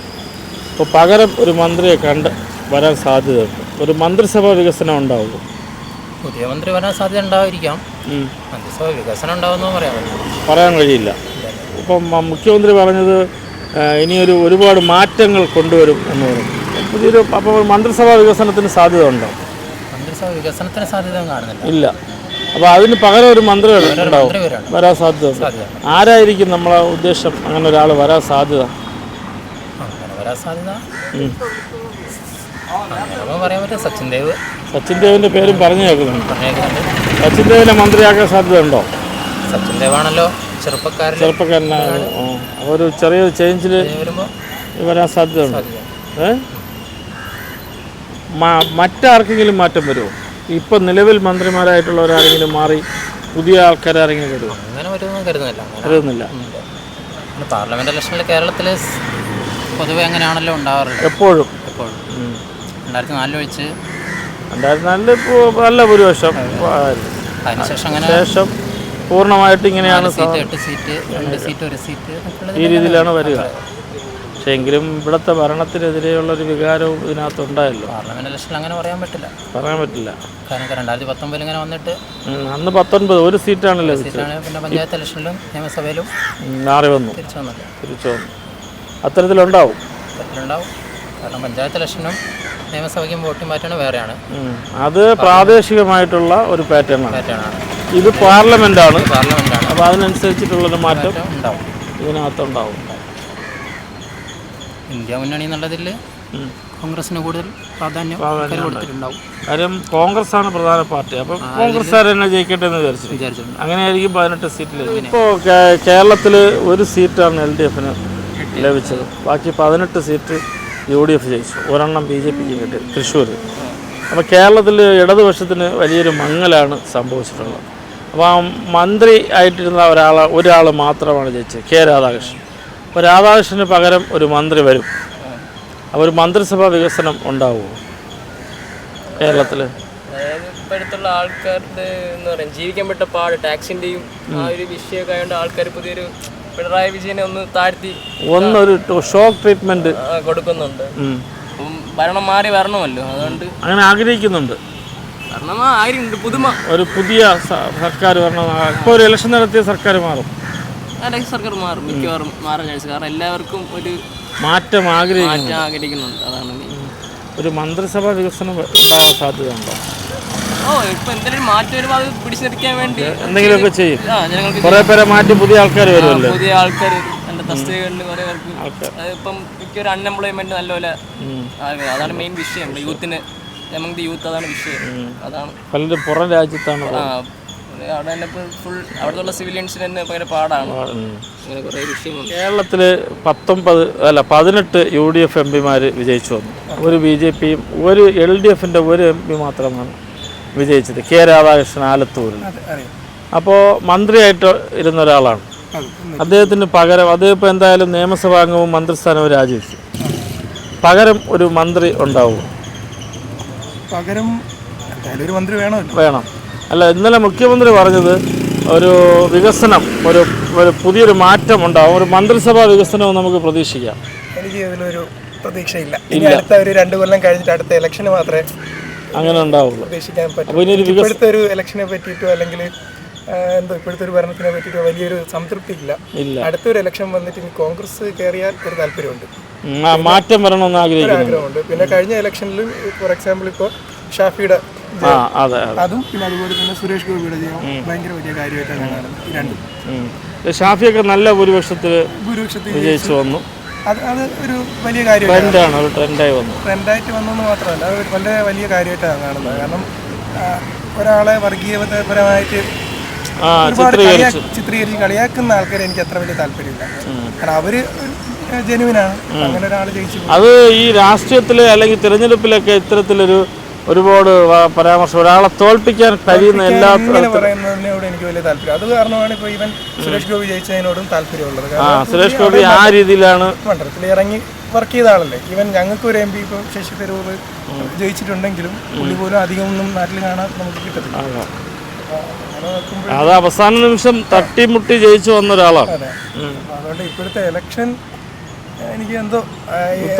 അപ്പോൾ പകരം ഒരു മന്ത്രിയെ കണ്ട് വരാൻ സാധ്യതയുണ്ട്. ഒരു മന്ത്രിസഭാ വികസനം ഉണ്ടാവുള്ളൂ പുതിയ മന്ത്രി വരാൻ സാധ്യത ഉണ്ടായിരിക്കാം. വികസനം ഉണ്ടാവുമെന്ന് പറയാൻ പറയാൻ കഴിയില്ല. ഇപ്പം മുഖ്യമന്ത്രി പറഞ്ഞത് ഇനിയൊരു ഒരുപാട് മാറ്റങ്ങൾ കൊണ്ടുവരും എന്ന് പറഞ്ഞു. പുതിയൊരു അപ്പോൾ മന്ത്രിസഭാ വികസനത്തിന് സാധ്യത ഉണ്ടോ? മന്ത്രിസഭ വികസനത്തിന് സാധ്യത കാണുന്നില്ല. ഇല്ല. അപ്പോൾ അതിന് പകരം ഒരു മന്ത്രി ഉണ്ടാവും വരാൻ സാധ്യത ആരായിരിക്കും നമ്മളെ ഉദ്ദേശം? അങ്ങനെ ഒരാൾ വരാൻ സാധ്യത? വരാൻ സാധ്യത? പറയാൻ പറ്റും സച്ചിൻ ദേവ് സച്ചിൻ ദേവിന്റെ പേരും പറഞ്ഞു കേൾക്കുന്നുണ്ട്. സച്ചിൻ ദേവിനെ മന്ത്രിയാക്കാൻ സാധ്യതയുണ്ടോ? സച്ചിൻ ദേവാണല്ലോ ചെറുപ്പക്കാരൻ. ചെറുപ്പക്കാരനാണ് ഒരു ചെറിയൊരു ചേഞ്ചിൽ വരാൻ സാധ്യതയുണ്ട്. സാധ്യത ഏ? മറ്റാർക്കെങ്കിലും മാറ്റം വരുമോ? ഇപ്പം നിലവിൽ മന്ത്രിമാരായിട്ടുള്ളവരാരെങ്കിലും മാറി പുതിയ ആൾക്കാരാരെങ്കിലും വരുമോ? അങ്ങനെ വരുമെന്ന് കരുതുന്നില്ല. പിന്നെ പാർലമെന്റ് ഇലക്ഷനിൽ കേരളത്തിൽ പൊതുവെ അങ്ങനെയാണല്ലോ ഉണ്ടാവാറുള്ളത്. എപ്പോഴും. എപ്പോഴും. രണ്ടായിരത്തി നാലിൽ വെച്ച് രണ്ടായിരത്തി നാലിൽ ഇപ്പോൾ നല്ല ഭൂരിപക്ഷം. അതിനുശേഷം അങ്ങനെ ശേഷം പൂർണമായിട്ട് ഇങ്ങനെയാണ് സീറ്റ് എട്ട് സീറ്റ് രണ്ട് സീറ്റ് ഒരു സീറ്റ് ഈ രീതിയിലാണ് വരിക. പക്ഷേ എങ്കിലും ഇവിടുത്തെ ഭരണത്തിനെതിരെയുള്ള ഒരു വികാരവും ഇതിനകത്ത് ഉണ്ടായല്ലോ. പാർലമെന്റ് ഇലക്ഷനിൽ അങ്ങനെ പറയാൻ പറ്റില്ല. പറയാൻ പറ്റില്ല. കാരണം രണ്ടായിരത്തി പത്തൊമ്പതിൽ ഇങ്ങനെ വന്നിട്ട് അന്ന് പത്തൊൻപത് ഒരു സീറ്റാണ് ലഭിച്ചത്. പിന്നെ പഞ്ചായത്ത് ഇലക്ഷനിലും നിയമസഭയിലും മാറി വന്നു. തിരിച്ചു വന്നു തിരിച്ചു വന്നു. അത്തരത്തിലുണ്ടാവും. തെറ്റിലുണ്ടാവും കാരണം പഞ്ചായത്ത് ഇലക്ഷനും നിയമസഭയ്ക്കും വോട്ടും പാറ്റേൺ വേറെയാണ്. അത് പ്രാദേശികമായിട്ടുള്ള ഒരു പാറ്റേൺ ആണ്. പാറ്റേണാണ് ഇത് പാർലമെന്റ് ആണ് പാർലമെന്റാണ്. അപ്പോൾ അതിനനുസരിച്ചിട്ടുള്ളൊരു മാറ്റം ഉണ്ടാവും. ഇതിനകത്തുണ്ടാവും. ഇന്ത്യ മുന്നണി എന്നുള്ളതിൽ കോൺഗ്രസിന് കൂടുതൽ പ്രാധാന്യം കൊടുത്തിട്ടുണ്ടാവും. കാര്യം കോൺഗ്രസ് ആണ് പ്രധാന പാർട്ടി. അപ്പം കോൺഗ്രസ്സുകാർ തന്നെ ജയിക്കട്ടെ എന്ന് വിചാരിച്ചു വിചാരിച്ചിട്ടുണ്ട്. അങ്ങനെയായിരിക്കും പതിനെട്ട് സീറ്റിൽ ഇപ്പോ കേരളത്തിൽ ഒരു സീറ്റാണ് എൽ ഡി എഫിന് ലഭിച്ചത്. ബാക്കി പതിനെട്ട് സീറ്റ് യു ഡി എഫ് ജയിച്ചു. ഒരെണ്ണം ബി ജെ പിക്ക് കിട്ടി തൃശ്ശൂർ അപ്പോൾ കേരളത്തിൽ ഇടതുപക്ഷത്തിന് വലിയൊരു മങ്ങലാണ് സംഭവിച്ചിട്ടുള്ളത്. അപ്പോൾ ആ മന്ത്രി ആയിട്ടിരുന്ന ഒരാൾ ഒരാൾ മാത്രമാണ് ജയിച്ചത് കെ രാധാകൃഷ്ണൻ. അപ്പോൾ രാധാകൃഷ്ണന് പകരം ഒരു മന്ത്രി വരും. അപ്പോൾ ഒരു മന്ത്രിസഭാ വികസനം ഉണ്ടാവുമോ കേരളത്തിൽ ഇപ്പോഴത്തുള്ള ആൾക്കാരുടെ എന്ന് പറയാം ജീവിക്കാൻ പറ്റ പാട് ടാക്സിന്റെയും ആ ഒരു വിഷയമൊക്കെ ആയതുകൊണ്ട് ആൾക്കാർ പുതിയൊരു പിണറായി വിജയനെ ഒന്ന് താഴ്ത്തി ഒന്നൊരു ഷോക്ക് ട്രീറ്റ്മെന്റ് കൊടുക്കുന്നുണ്ട്. ഭരണം മാറി വരണമല്ലോ അതുകൊണ്ട് അങ്ങനെ ആഗ്രഹിക്കുന്നുണ്ട്. പുതുമ. ഒരു പുതിയ സർക്കാർ വരണം ഇപ്പോൾ ഒരു ഇലക്ഷൻ നടത്തിയ സർക്കാർ മാറും. സർക്കാർ മാറും മിക്കവാറും മാറാൻ ചാൻസ് കാരണം എല്ലാവർക്കും ഒരു മാറ്റം ആഗ്രഹിക്കുന്നു ആഗ്രഹിക്കുന്നുണ്ട് അതാണ് ഒരു മന്ത്രിസഭാ വികസനം ഉണ്ടാകാൻ സാധ്യതയുണ്ടോ? ഓ ഇപ്പൊ എന്തെങ്കിലും മാറ്റം വരുമ്പോൾ അത് പിടിച്ചു നിർത്താൻ വേണ്ടി എന്തെങ്കിലുമൊക്കെ ചെയ്യും. ആ ജനങ്ങൾക്ക് കുറേ പേരെ മാറ്റി പുതിയ ആൾക്കാർ വരുമല്ലോ. പുതിയ ആൾക്കാർ എന്റെ തസ്തികകളിൽ കുറേ പേർക്ക്. അതിപ്പം മിക്കൊരു അൺഎംപ്ലോയ്മെന്റ് നല്ലപോലെ. അതാണ് മെയിൻ വിഷയം. യൂത്തിന് എമംഗ് ദി യൂത്ത് അതാണ് വിഷയം. അതാണ്. പലരും പുറം രാജ്യത്താണ് ആ അവിടെ തന്നെ ഫുൾ അവിടുത്തെ സിവിലിയൻസിന് തന്നെ ഭയങ്കര പാടാണ്. കുറേ വിഷയമുണ്ട് കേരളത്തിൽ പത്തൊമ്പത് അല്ല പതിനെട്ട് യു ഡി എഫ് എം പിമാർ വിജയിച്ചു വന്നു. ഒരു ബി ജെ പിയും ഒരു എൽ ഡി എഫിന്റെ ഒരു എം പി മാത്രമാണ്. വിജയിച്ചത്. കെ രാധാകൃഷ്ണൻ ആലത്തൂരിൽ. അപ്പോൾ മന്ത്രിയായിട്ട് ഇരുന്ന ഒരാളാണ്. അദ്ദേഹത്തിന് പകരം അദ്ദേഹം ഇപ്പോൾ എന്തായാലും നിയമസഭാംഗവും മന്ത്രിസ്ഥാനവും രാജിവെച്ചു. പകരം ഒരു മന്ത്രി ഉണ്ടാവും പകരം ഒരു മന്ത്രി വേണമല്ലോ. വേണം. അല്ല ഇന്നലെ മുഖ്യമന്ത്രി പറഞ്ഞത് ഒരു വികസനം ഒരു ഒരു പുതിയൊരു മാറ്റം ഉണ്ടാവും. ഒരു മന്ത്രിസഭാ വികസനവും നമുക്ക് പ്രതീക്ഷിക്കാം. എനിക്ക് ഇതിലൊരു പ്രതീക്ഷയില്ല. ഇനി അടുത്ത ഒരു രണ്ട് കൊല്ലം കഴിഞ്ഞിട്ട് അടുത്ത ഇലക്ഷന് മാത്രമേ അങ്ങനെ ഉണ്ടാവുള്ളൂ. പറ്റൂ. അപ്പോൾ ഇനി ഒരു വികസനം ഇപ്പോഴത്തെ ഒരു ഇലക്ഷനെ പറ്റിയിട്ടോ അല്ലെങ്കിൽ എന്തോ ഇപ്പോഴത്തെ ഒരു ഭരണത്തിനെ പറ്റിയിട്ടോ വലിയൊരു സംതൃപ്തി ഇല്ല. ഇല്ല അടുത്തൊരു ഇലക്ഷൻ വന്നിട്ട് ഇനി കോൺഗ്രസ് കയറിയാൽ ഒരു താല്പര്യമുണ്ട്. ഉം, ആ മാറ്റം വരണമെന്ന് ഒരു ആഗ്രഹിക്കുന്നു ആഗ്രഹമുണ്ട്. പിന്നെ കഴിഞ്ഞ ഇലക്ഷനിലും ഫോർ എക്സാമ്പിൾ ഇപ്പോൾ ഷാഫിയുടെ ആ അതെ അതെ. അതും പിന്നെ അതുപോലെ തന്നെ സുരേഷ് ഗോപിയുടെ ജയം ഭയങ്കര വലിയ കാര്യമായിട്ടാണ് കാണുന്നത്. ഈ രണ്ടും. ഉം. ഷാഫിയൊക്കെ നല്ല ഭൂരിപക്ഷത്തിൽ ഭൂരിപക്ഷത്തിൽ വിജയിച്ചു വന്നു. അത് അത് ഒരു വലിയ കാര്യമാണ് ട്രെൻഡാണ് ഒരു ട്രെൻഡായി വന്നു. ട്രെൻഡായിട്ട് വന്നെന്ന് മാത്രമല്ല അത് വളരെ വലിയ കാര്യമായിട്ടാണ് കാണുന്നത്. കാരണം ആ, ഒരാളെ വർഗീയപരമായിട്ട് ആ ഒരുപാട് കളിയാ- ചിത്രീകരിച്ച്. കളിയാക്കുന്ന ആൾക്കാരെ എനിക്ക് അത്ര വലിയ താല്പര്യമില്ല. കാരണം അവർ ജെനുവിനാണ്. അങ്ങനെ ഒരാൾ ജയിച്ചു അത് ഈ രാഷ്ട്രീയത്തിൽ അല്ലെങ്കിൽ തിരഞ്ഞെടുപ്പിലൊക്കെ ഇത്തരത്തിലൊരു ഒരുപാട് പരാമർശം ഒരാളെ തോൽപ്പിക്കാൻ കഴിയുന്ന എല്ലാ പറയുന്നതിനോട് എനിക്ക് വലിയ താല്പര്യം. അത് കാരണമാണ് ഇപ്പോൾ ഇവൻ സുരേഷ് ഗോപി ജയിച്ചതിനോടും താല്പര്യമുള്ളത്. ആ സുരേഷ് ഗോപി ആ രീതിയിലാണ് മണ്ഡലത്തിൽ ഇറങ്ങി വർക്ക് ചെയ്ത ആളല്ലേ. ഇവൻ ഞങ്ങൾക്ക് ഒരു എം പി ഇപ്പോൾ ശശി തരൂർ ജയിച്ചിട്ടുണ്ടെങ്കിലും പുള്ളി പോലും അധികമൊന്നും നാട്ടിൽ കാണാൻ നമുക്ക് കിട്ടത്തില്ല. അത്. അവസാന നിമിഷം തട്ടിമുട്ടി ജയിച്ചു വന്ന ഒരാളാണ്. അതുകൊണ്ട് ഇപ്പോഴത്തെ ഇലക്ഷൻ എനിക്ക് എന്തോ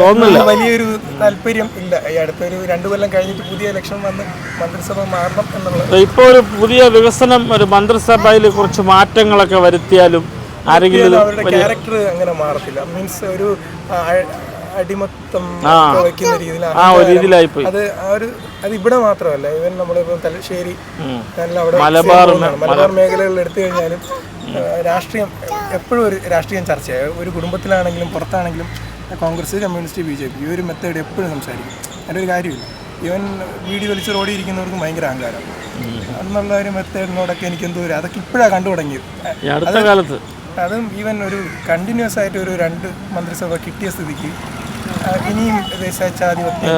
തോന്നുന്നില്ല. വലിയൊരു താല്പര്യം ഇല്ല. ഈ അടുത്തൊരു രണ്ടു കൊല്ലം കഴിഞ്ഞിട്ട് പുതിയ ഇലക്ഷൻ വന്ന് മന്ത്രിസഭ മാറണം എന്നുള്ളത്. ഇപ്പോൾ ഒരു പുതിയ വികസനം ഒരു മന്ത്രിസഭയിൽ കുറച്ച് മാറ്റങ്ങളൊക്കെ വരുത്തിയാലും ആരെങ്കിലും അവരുടെ ക്യാരക്ടർ അങ്ങനെ മാറത്തില്ല. മീൻസ് ഒരു അടിമത്തം ആ. ഒരു അത് ആ ഒരു അത് ഇവിടെ മാത്രമല്ല. ഇവൻ നമ്മുടെ തലശ്ശേരി. അവിടെ മലബാർ മേഖലകളിൽ എടുത്തു കഴിഞ്ഞാലും രാഷ്ട്രീയം എപ്പോഴും ഒരു രാഷ്ട്രീയം ചർച്ചയാണ് ഒരു കുടുംബത്തിലാണെങ്കിലും പുറത്താണെങ്കിലും Congress communist B J P ഈ ഒരു മെത്തേഡ് എപ്പോഴും സംസാരിക്കും. അതിന്റെ ഒരു കാര്യമില്ല. ഇവൻ വീഡിയോ വലിച്ച് റോഡിൽ ഇരിക്കുന്നവർക്ക് ഭയങ്കര അഹങ്കാരം. എന്നുള്ള ഒരു മെത്തേഡിനോടൊക്കെ എനിക്ക് എന്തോ ഒരു അതൊക്കെ ഇപ്പോഴാണ് കണ്ടു തുടങ്ങിയത് അടുത്ത കാലത്ത്. അതും ഈവൻ ഒരു കണ്ടിന്യൂസ് ആയിട്ട് ഒരു രണ്ട് മന്ത്രിസഭ കിട്ടിയ സ്ഥിതിക്ക് ഇനിയും ദേശാച്ചാധിപത്യം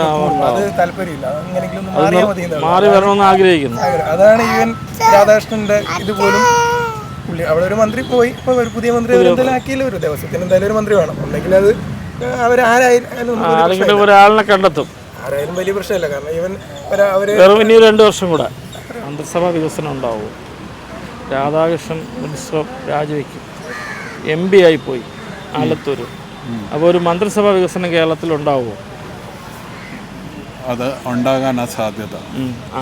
അത് താല്പര്യമില്ല. അങ്ങനെയെങ്കിലും ഒന്ന് മാറിയാൽ മതി എന്നാണ് മാറി വരണമെന്ന് ആഗ്രഹിക്കുന്നു. അതാണ് ഈവൻ രാധാകൃഷ്ണന്റെ ഇതുപോലും പുള്ളി അവിടെ ഒരു മന്ത്രി പോയി. ഇപ്പോൾ ഒരു പുതിയ മന്ത്രി ആക്കിയില്ല ഒരു ദിവസത്തിന് എന്തായാലും ഒരു മന്ത്രി വേണം. അല്ലെങ്കിൽ അത് അവരാരായാലും ഒരാളിനെ കണ്ടെത്തും. ആരായാലും വലിയ പ്രശ്നമില്ല. കാരണം ഈവൻ അവർ വെറും ഇനി രണ്ട് വർഷം കൂടെ മന്ത്രിസഭാ വികസനം ഉണ്ടാവും. രാധാകൃഷ്ണൻ മിനിസ്റ്റർ രാജിവെക്കും. എം പി പോയി ആലത്തൂർ അപ്പോൾ ഒരു മന്ത്രിസഭാ വികസനം കേരളത്തിൽ ഉണ്ടാവുമോ അത് ഉണ്ടാകാനാ സാധ്യത.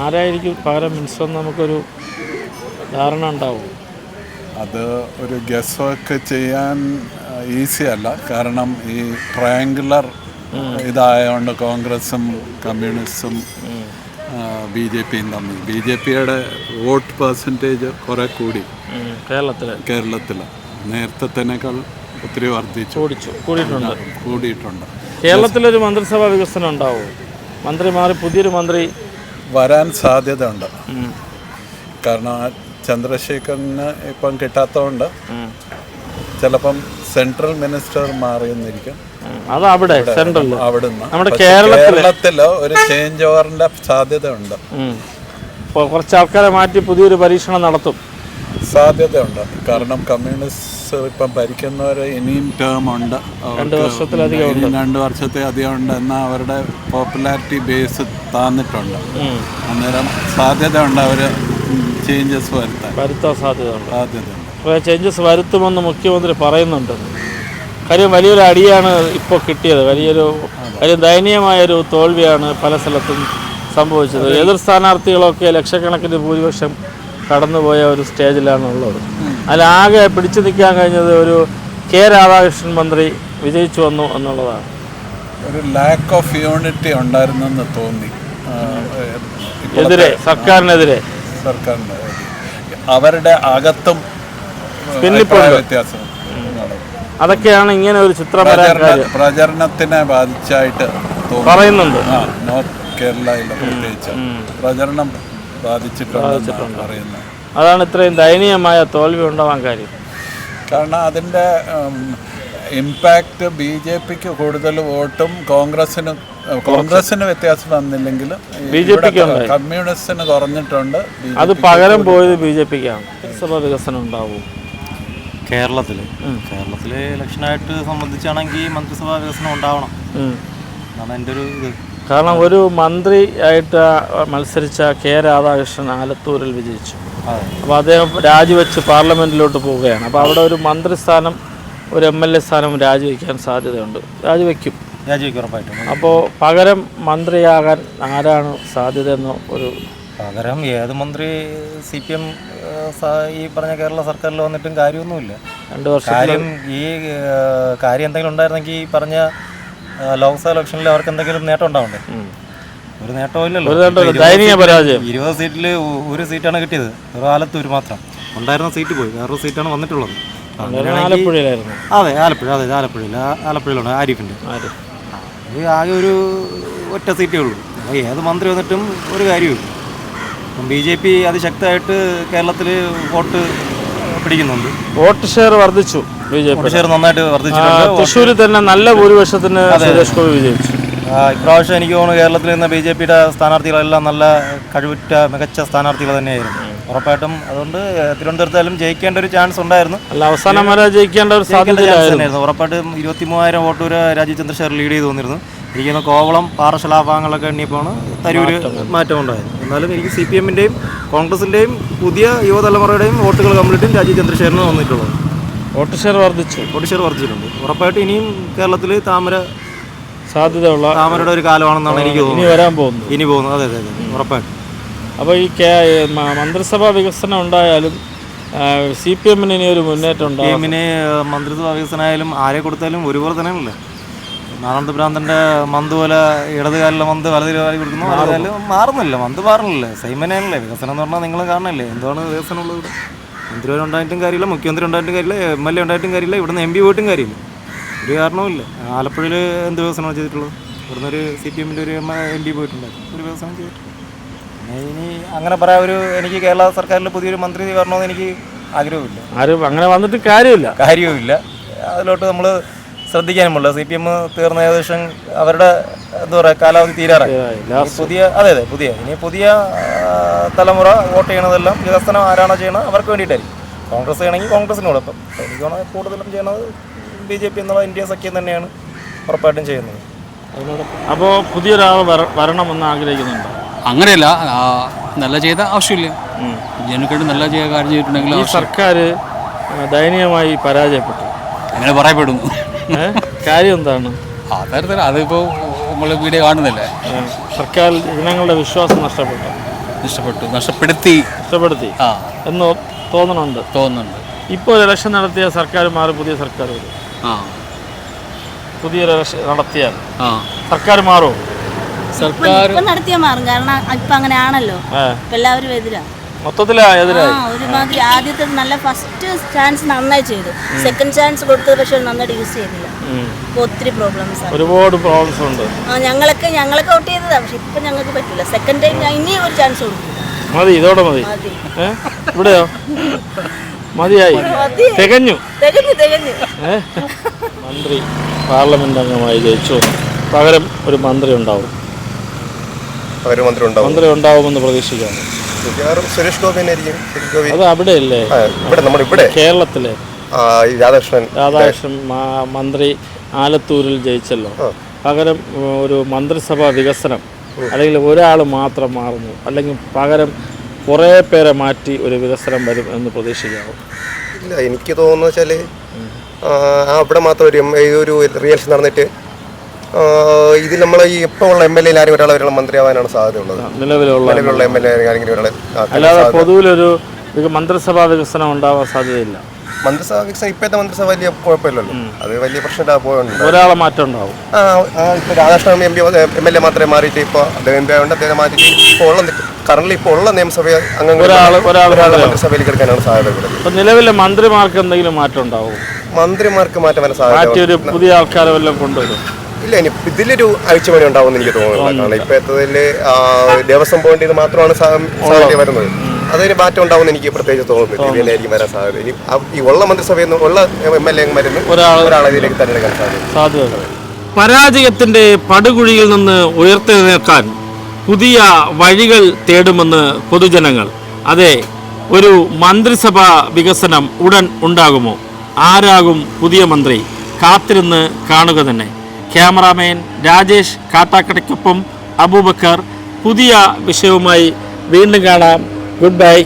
ആരായിരിക്കും പകരം മിനിസ്റ്റർ നമുക്കൊരു ധാരണ ഉണ്ടാവും. അത് ഒരു ഗസ് വർക്ക് ചെയ്യാൻ ഈസി അല്ല. കാരണം ഈ ട്രയാങ്കുലർ ഇതായതുകൊണ്ട് കോൺഗ്രസും കമ്മ്യൂണിസ്റ്റും ബി ജെ പിയും തമ്മിൽ. ബി ജെ പിയുടെ വോട്ട് പെർസെന്റേജ് കുറെ കൂടി. കേരളത്തിൽ കേരളത്തിൽ നേരത്തേനേക്കാൾ ഒത്തിരി വർദ്ധിച്ചു. ഓടിച്ചു കൂടിയിട്ടുണ്ട്. കൂടിയിട്ടുണ്ട്. കേരളത്തിലൊരു മന്ത്രിസഭാ വികസനം ഉണ്ടാവും. മന്ത്രി മാറി പുതിയൊരു മന്ത്രി വരാൻ സാധ്യതയുണ്ട്. കാരണം ആ ചന്ദ്രശേഖരന് ഇപ്പം കിട്ടാത്തതുകൊണ്ട് ചിലപ്പം സെൻട്രൽ മിനിസ്റ്റർ മാറിയെന്നിരിക്കും. അത് അവിടെ സെൻട്രൽ അവിടുന്ന്. നമ്മുടെ കേരളത്തിൽ. ഒരു ചേഞ്ച് ഓവറിന്റെ സാധ്യതയുണ്ട്. കുറച്ച് ആൾക്കാരെ മാറ്റി പുതിയൊരു പരീക്ഷണം നടത്തും. സാധ്യതയുണ്ട്. കാരണം കമ്മ്യൂണിസ്റ്റ് ഇപ്പം ഭരിക്കുന്നവർ ഇനിയും ടേം ഉണ്ട്. രണ്ട് വർഷത്തിലധികം. രണ്ട് വർഷത്തെ അധികം ഉണ്ട് എന്നാൽ അവരുടെ പോപ്പുലാരിറ്റി ബേസ് താന്നിട്ടുണ്ട്. അന്നേരം സാധ്യത ഉണ്ട് അവർ ചേഞ്ചസ് വരുത്താൻ. വരുത്താൻ സാധ്യതയുണ്ട്. സാധ്യതയുണ്ട്. അപ്പോൾ ചേഞ്ചസ് വരുത്തുമെന്ന് മുഖ്യമന്ത്രി പറയുന്നുണ്ട്. കാര്യം വലിയൊരു അടിയാണ് ഇപ്പോൾ കിട്ടിയത്. വലിയൊരു ഒരു ദയനീയമായൊരു തോൽവിയാണ് പല സ്ഥലത്തും സംഭവിച്ചത്. എതിർ സ്ഥാനാർത്ഥികളൊക്കെ ലക്ഷക്കണക്കിന് ഭൂരിപക്ഷം കടന്നുപോയ ഒരു സ്റ്റേജിലാണ് ഉള്ളത് അതിലാകെ പിടിച്ചു നിൽക്കാൻ കഴിഞ്ഞത് ഒരു കെ രാധാകൃഷ്ണൻ മന്ത്രി വിജയിച്ചു വന്നു എന്നുള്ളതാണ്. ഒരു ലാക്ക് ഓഫ് യൂണിറ്റി ഉണ്ടായിരുന്നെന്ന് തോന്നി. എതിരെ സർക്കാരിനെതിരെ. സർക്കാരിന്റെ അവരുടെ അകത്തും വ്യത്യാസം. അതൊക്കെയാണ് ഇങ്ങനെ ഒരു ചിത്രം പ്രചരണത്തിനെ ബാധിച്ചായിട്ട് പറയുന്നുണ്ട്. നോർത്ത് കേരളയിലെ പ്രത്യേകിച്ച്. പ്രചരണം ബാധിച്ചിട്ടുണ്ടെന്നാണ് പറയുന്നത് അതാണ് ഇത്രയും ദയനീയമായ തോൽവി ഉണ്ടാവാൻ കാര്യം. കാരണം അതിന്റെ ഇമ്പാക്റ്റ് ബി ജെ പിക്ക് കൂടുതൽ വോട്ടും കോൺഗ്രസിന് കോൺഗ്രസിന് വ്യത്യാസം വന്നില്ലെങ്കിലും ബി ജെ പിക്ക് കമ്മ്യൂണിസ്റ്റിന് കുറഞ്ഞിട്ടുണ്ട് അത് പകരം പോയത് ബി ജെ പിക്കാണ്. സഭ വികസനം ഉണ്ടാവും. കേരളത്തിൽ കേരളത്തിലെ ഇലക്ഷനായിട്ട് സംബന്ധിച്ചാണെങ്കിൽ മന്ത്രിസഭാ വികസനം ഉണ്ടാവണം. അതാണ് എന്റെ ഒരു ഇത്. കാരണം ഒരു മന്ത്രി ആയിട്ട് മത്സരിച്ച കെ രാധാകൃഷ്ണൻ ആലത്തൂരിൽ വിജയിച്ചു. അപ്പോൾ അദ്ദേഹം രാജിവെച്ച് പാർലമെന്റിലോട്ട് പോവുകയാണ്. അപ്പോൾ അവിടെ ഒരു മന്ത്രിസ്ഥാനം ഒരു എം എൽ എ സ്ഥാനം രാജിവെക്കാൻ സാധ്യതയുണ്ട്. രാജിവെക്കും. രാജിവെക്കും ഉറപ്പായിട്ടും. അപ്പോൾ പകരം മന്ത്രിയാകാൻ ആരാണ് സാധ്യതയെന്ന് ഒരു പകരം ഏത് മന്ത്രി സി പി എം ഈ പറഞ്ഞ കേരള സർക്കാരിൽ വന്നിട്ടും കാര്യമൊന്നുമില്ല. രണ്ട് വർഷം കാര്യം ഈ കാര്യം എന്തെങ്കിലും ഉണ്ടായിരുന്നെങ്കിൽ ഈ പറഞ്ഞ ലോക്സഭ ഇലക്ഷനിൽ അവർക്ക് എന്തെങ്കിലും നേട്ടം ഉണ്ടാവണ്ടേ? ഒരു ഇരുപത് ദയനീയ സീറ്റിൽ- പരാജയം. ഇരുപത് സീറ്റിൽ ഒരു സീറ്റാണ് കിട്ടിയത്. ഒരു ആലത്തൂർ മാത്രം. ഉണ്ടായിരുന്ന സീറ്റ് പോയി. വേറൊരു സീറ്റാണ് വന്നിട്ടുള്ളത്. ആലപ്പുഴയിലായിരുന്നു. അതെ ആലപ്പുഴ അതെ ആലപ്പുഴയിൽ. ആലപ്പുഴയിലാണ് ആരിഫിന്റെ ആര് അത് ആകെ ഒരു ഒറ്റ സീറ്റേ ഉള്ളൂ. ഏത് മന്ത്രി വന്നിട്ടും ഒരു കാര്യമില്ല ബി ജെ പി അതിശക്തമായിട്ട് കേരളത്തിൽ വോട്ട് പിടിക്കുന്നുണ്ട്. വോട്ട് ഷെയർ വർദ്ധിച്ചു B J P vote share നന്നായിട്ട് വർദ്ധിച്ചിട്ടുണ്ട്. തൃശ്ശൂരിൽ തന്നെ നല്ല ഭൂരിപക്ഷത്തിന് സുരേഷ് ഗോപി വിജയിച്ചു. ഇപ്രാവശ്യം എനിക്ക് തോന്നുന്നു കേരളത്തിൽ നിന്ന് ബി ജെ പിയുടെ സ്ഥാനാർത്ഥികളെല്ലാം നല്ല കഴിവുറ്റ മികച്ച സ്ഥാനാർത്ഥികൾ തന്നെയായിരുന്നു. ഉറപ്പായിട്ടും അതുകൊണ്ട് തിരുവനന്തപുരത്തായാലും ജയിക്കേണ്ട ഒരു ചാൻസ് ഉണ്ടായിരുന്നു. അല്ല അവസാനം വരെ ജയിക്കേണ്ട ഒരു സാധ്യത ഉറപ്പായിട്ടും ഇരുപത്തി മൂവായിരം വോട്ട് വരെ രാജീവ് ചന്ദ്രശേഖർ ലീഡ് ചെയ്ത് വന്നിരുന്നു ഇരിക്കുന്ന കോവളം പാറശല ഭാഗങ്ങളൊക്കെ എണ്ണിയപ്പോഴാണ് തരൂര് മാറ്റം. ഉണ്ടായത് എന്നാലും എനിക്ക് സി പി എമ്മിന്റെയും കോൺഗ്രസിന്റെയും പുതിയ യുവതലമുറയുടെയും വോട്ടുകൾ കംപ്ലീറ്റും രാജീവ് ചന്ദ്രശേഖരന് വന്നിട്ടുള്ളത് വോട്ട് ഷെയർ വർദ്ധിച്ചു. വോട്ട് ഷെയർ വർദ്ധിച്ചിട്ടുണ്ട്. ഉറപ്പായിട്ട് ഇനിയും കേരളത്തിൽ താമര സാധ്യതയുള്ള താമരയുടെ ഒരു കാലമാണെന്നാണ് എനിക്ക് ഇനി തോന്നുന്നത്. വരാൻ പോകുന്നു ഇനി പോകുന്നത്. അതെ അതെ അതെ ഉറപ്പായിട്ടും. അപ്പോൾ ഈ മന്ത്രിസഭാ വികസനം ഉണ്ടായാലും സി പി എമ്മിന് ഇനി ഒരു മുന്നേറ്റം ഉണ്ടാകും മന്ത്രിസഭാ മന്ത്രിസഭാ വികസനമായാലും ആരെ കൊടുത്താലും ഒരുപോലെ തന്നെയല്ലേ? നാളന്ത ഭ്രാന്തന്റെ മന്ത് പോലെ ഇടതുകാലിലെ മന്ത് വലത് കൊടുക്കുന്നു വലതുകാലിൽ മാറുന്നില്ല മന്ത് മാറുന്നില്ല സെയിം തന്നെയാണല്ലേ വികസനം എന്ന് പറഞ്ഞാൽ നിങ്ങൾ കാണുന്നില്ലേ എന്താണ് വികസനം ഉള്ളത് ഇവിടെ? മന്ത്രി ഉണ്ടായിട്ടും കാര്യമില്ല മുഖ്യമന്ത്രി ഉണ്ടായിട്ടും കാര്യമില്ല എം എൽ എ ഉണ്ടായിട്ടും കാര്യമില്ല ഇവിടുന്ന് എം പി പോയിട്ടും കാര്യമില്ല. ഒരു കാരണവുമില്ല ആലപ്പുഴയിൽ എന്ത് വികസനമാണ് ചെയ്തിട്ടുള്ളത്? ഇവിടുന്ന് ഒരു സി പി എമ്മിന്റെ ഒരു എം പി പോയിട്ടുണ്ടായിരുന്നു. ഒരു വികസനം ചെയ്തിട്ടില്ല. പിന്നെ ഇനി അങ്ങനെ പറയാൻ ഒരു എനിക്ക് കേരള സർക്കാരിൽ പുതിയൊരു മന്ത്രി വരണമെന്ന് എനിക്ക് ആഗ്രഹമില്ല ആരും അങ്ങനെ വന്നിട്ട് കാര്യമില്ല. കാര്യവുമില്ല. അതിലോട്ട് നമ്മൾ ശ്രദ്ധിക്കാനുമുള്ള സി പി എം തീർന്ന ഏകദേശം അവരുടെ എന്താ പറയുക കാലാവധി തീരാറായി. പുതിയ അതെ അതെ പുതിയ. ഇനി പുതിയ തലമുറ വോട്ട് ചെയ്യണതെല്ലാം വികസനം ആരാണോ ചെയ്യണത് അവർക്ക് വേണ്ടിയിട്ടായിരിക്കും. കോൺഗ്രസ് ചെയ്യണമെങ്കിൽ കോൺഗ്രസിനോടൊപ്പം. എനിക്കാണ് കൂടുതലും ചെയ്യണത് ബി ജെ പി എന്നുള്ള ഇന്ത്യ സഖ്യം തന്നെയാണ് ഉറപ്പായിട്ടും ചെയ്യുന്നത്. അപ്പോൾ പുതിയൊരാൾ ഒരാൾ വരണമെന്ന് ആഗ്രഹിക്കുന്നുണ്ട്? അങ്ങനെയല്ല നല്ല ചെയ്ത ആവശ്യമില്ല. ജനങ്ങൾക്ക് നല്ല ചെയ്ത കാര്യം ചെയ്തിട്ടുണ്ടെങ്കിൽ ഈ സർക്കാർ ദയനീയമായി പരാജയപ്പെട്ടു. അങ്ങനെ പറയപ്പെടുന്നു? കാര്യം എന്താണ്? ആ തരത്തിൽ അതിപ്പോൾ നമ്മൾ വീഡിയോ കാണുന്നില്ലേ? സർക്കാർ ജനങ്ങളുടെ വിശ്വാസം നഷ്ടപ്പെട്ടു. നഷ്ടപ്പെട്ടു. നഷ്ടപ്പെടുത്തി. നഷ്ടപ്പെടുത്തി. ആ. എന്ന് തോന്നണുണ്ട്. തോന്നുന്നുണ്ട്. ഇപ്പോൾ ഇലക്ഷൻ നടത്തിയ സർക്കാർ മാറി പുതിയ സർക്കാർ വരും. ആ. പുതിയൊരു ഇലക്ഷൻ നടത്തിയാൽ ആ. സർക്കാർ മാറും സർക്കാർ നടത്തിയാൽ മാറും. കാരണം ഇപ്പൊ അങ്ങനെ ആണല്ലോ എല്ലാവരും എതിരാ. ഒരുമാതിരി ആദ്യത്തെ നല്ല ഫസ്റ്റ് ചാൻസ് നന്നായി ചെയ്തു. സെക്കൻഡ് ചാൻസ് കൊടുത്തത് പക്ഷെ നന്നായിട്ട് യൂസ് ചെയ്തില്ല. ഇപ്പൊ ഒത്തിരി പ്രോബ്ലംസ് ഒരുപാട് പ്രോബ്ലംസ് ഉണ്ട്. ആ ഞങ്ങളൊക്കെ ഞങ്ങളൊക്കെ ഔട്ട് ചെയ്തതാ. പക്ഷെ ഇപ്പൊ ഞങ്ങൾക്ക് പറ്റില്ല സെക്കൻഡ് ടൈം ഇനിയും ഒരു ചാൻസ് കൊടുക്കും മതി ഇതോടെ മതി. ഇവിടെയോ? മതിയായി. മതി. തികഞ്ഞു. തികഞ്ഞു തികഞ്ഞു. മന്ത്രി പാർലമെന്റ് അംഗമായി ജയിച്ചു. പകരം ഒരു മന്ത്രി ഉണ്ടാവും. ഒരു മന്ത്രി ഉണ്ടാവും മന്ത്രി ഉണ്ടാവുമെന്ന് പ്രതീക്ഷിക്കാം. മിക്കവാറും സുരേഷ് ഗോപി ആയിരിക്കും സുരേഷ് ഗോപി. അത് അവിടെ അല്ലേ ഇവിടെ നമ്മുടെ ഇവിടെ. കേരളത്തിലെ. രാധാകൃഷ്ണൻ. രാധാകൃഷ്ണൻ മന്ത്രി ആലത്തൂരിൽ ജയിച്ചല്ലോ. പകരം ഒരു മന്ത്രിസഭാ വികസനം. അല്ലെങ്കിൽ ഒരാൾ മാത്രം മാറുന്നു. അല്ലെങ്കിൽ പകരം കുറേ പേരെ മാറ്റി ഒരു വികസനം വരും എന്ന് പ്രതീക്ഷിക്കാവും ഇല്ല എനിക്ക് തോന്നുന്നു വെച്ചാൽ അവിടെ മാത്രം ഒരു ഒരു റിയൽസ് നടന്നിട്ട് ഇതിൽ നമ്മൾ ഈ ഇപ്പോൾ ഉള്ള എം എൽ എ ആരും ഒരാൾ ഒരാൾ മന്ത്രിയാവാനാണ് സാധ്യതയുള്ളത്. നിലവിലുള്ള നിലവിലുള്ള എം എൽ എ ആരെങ്കിലും അല്ലാതെ പൊതുവിലൊരു മന്ത്രിസഭാ വികസനം ഉണ്ടാവാൻ സാധ്യതയില്ല. മന്ത്രിസഭാ വികസനം ഇപ്പോഴത്തെ മന്ത്രിസഭ വലിയ കുഴപ്പമില്ലല്ലോ. അത് വലിയ പ്രശ്നമില്ലാതെ പോയുണ്ട് ഒരാളെ മാറ്റം ഉണ്ടാവും. ആ ഇപ്പോൾ Radhakrishnan M P M L A മാത്രമേ മാറിയിട്ട് ഇപ്പോൾ അദ്ദേഹം എം പി ആയതുകൊണ്ട് അദ്ദേഹം മാറ്റിയിട്ട് ഇപ്പോൾ ഉള്ള കറന്റ് ഇപ്പോൾ ഉള്ള നിയമസഭ അംഗങ്ങൾ ഒരാൾ ഒരാൾ ഒരാളെ മന്ത്രിയാവും. മന്ത്രിസഭയിൽ കിടക്കാനാണ് സാധ്യത നിലവിലെ മന്ത്രിമാർക്ക് എന്തെങ്കിലും മാറ്റം ഉണ്ടാവും? മന്ത്രിമാർക്ക് മാറ്റം വരാൻ സാധ്യത പുതിയ ആൾക്കാരെ വല്ലതും കൊണ്ടുവരും ഇല്ല ഇനി ഇതിലൊരു അഴിച്ചുപണി ഉണ്ടാവുമെന്ന് എനിക്ക് തോന്നുന്നില്ല. കാരണം ഇപ്പോഴത്തെ ദേവസ്വം ബോർഡിൽ ഇത് മാത്രമാണ് സാധ്യത വരുന്നത്. അതിന് മാറ്റം ഉണ്ടാവുമെന്ന് എനിക്ക് പ്രത്യേകിച്ച് തോന്നുന്നില്ല. ഇതിലായിരിക്കും വരാൻ സാധ്യത. ഇനി ഈ ഉള്ള മന്ത്രിസഭയിൽ നിന്ന് ഉള്ള എം എൽ എമാരിൽ നിന്ന് ഒരാളെ ഇതിലേക്ക് തെരഞ്ഞെടുക്കാൻ സാധ്യത. പരാജയത്തിന്റെ പടുകുഴിയിൽ നിന്ന് ഉയർത്തി നിൽക്കാൻ പുതിയ വഴികൾ തേടുമെന്ന് പൊതുജനങ്ങൾ. അതെ ഒരു മന്ത്രിസഭാ വികസനം ഉടൻ ഉണ്ടാകുമോ? ആരാകും പുതിയ മന്ത്രി? കാത്തിരുന്ന് കാണുക തന്നെ. ക്യാമറാമാൻ രാജേഷ് കാട്ടാക്കടയ്ക്കൊപ്പം അബൂബക്കർ. പുതിയ വിഷയവുമായി വീണ്ടും കാണാം. Good bye.